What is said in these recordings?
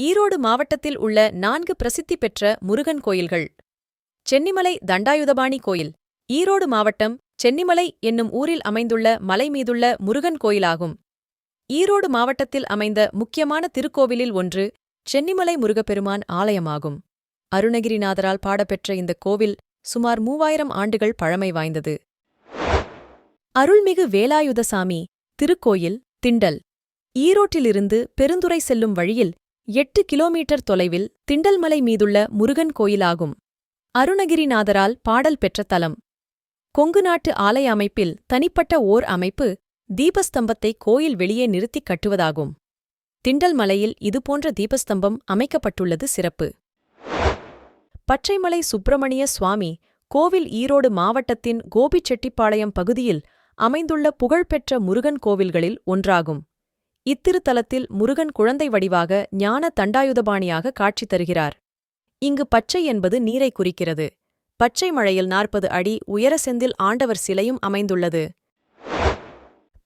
ஈரோடு மாவட்டத்தில் உள்ள நான்கு பிரசித்தி பெற்ற முருகன் கோயில்கள். சென்னிமலை தண்டாயுதபாணி கோயில் ஈரோடு மாவட்டம் சென்னிமலை என்னும் ஊரில் அமைந்துள்ள மலை மீதுள்ள முருகன் கோயிலாகும். ஈரோடு மாவட்டத்தில் அமைந்த முக்கியமான திருக்கோவிலில் ஒன்று சென்னிமலை முருகப்பெருமான் ஆலயமாகும். அருணகிரிநாதரால் பாடப்பெற்ற இந்த கோவில் சுமார் மூவாயிரம் ஆண்டுகள் பழமை வாய்ந்தது. அருள்மிகு வேலாயுதசாமி திருக்கோயில் திண்டல். ஈரோட்டிலிருந்து பெருந்துறை செல்லும் வழியில் எட்டு கிலோமீட்டர் தொலைவில் திண்டல்மலை மீதுள்ள முருகன் கோயிலாகும். அருணகிரிநாதரால் பாடல் பெற்ற தலம். கொங்கு நாட்டு ஆலய அமைப்பில் தனிப்பட்ட ஓர் அமைப்பு தீபஸ்தம்பத்தை கோயில் வெளியே நிறுத்திக் கட்டுவதாகும். திண்டல் மலையில் இதுபோன்ற தீபஸ்தம்பம் அமைக்கப்பட்டுள்ளது சிறப்பு. பச்சைமலை சுப்பிரமணிய சுவாமி கோவில் ஈரோடு மாவட்டத்தின் கோபிச்செட்டிப்பாளையம் பகுதியில் அமைந்துள்ள புகழ்பெற்ற முருகன் கோவில்களில் ஒன்றாகும். இத்திருத்தலத்தில் முருகன் குழந்தை வடிவாக ஞான தண்டாயுதபாணியாக காட்சி தருகிறார். இங்கு பச்சை என்பது நீரை குறிக்கிறது. பச்சை மழையில் நாற்பது அடி உயர செந்தில் ஆண்டவர் சிலையும் அமைந்துள்ளது.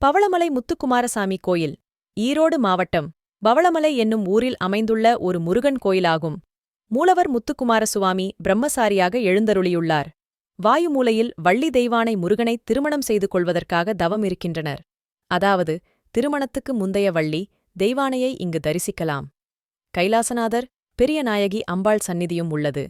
பவளமலை முத்துக்குமாரசாமி கோயில் ஈரோடு மாவட்டம். பவளமலை என்னும் ஊரில் அமைந்துள்ள ஒரு முருகன் கோயிலாகும். மூலவர் முத்துக்குமாரசுவாமி பிரம்மசாரியாக எழுந்தருளியுள்ளார். வாயுமூலையில் வள்ளி தெய்வானை முருகனை திருமணம் செய்து கொள்வதற்காக தவம் இருக்கின்றனர். அதாவது திருமணத்துக்கு முந்தைய வள்ளி தெய்வானையை இங்கு தரிசிக்கலாம். கைலாசநாதர் பெரிய நாயகி அம்பாள் சந்நிதியும் உள்ளது.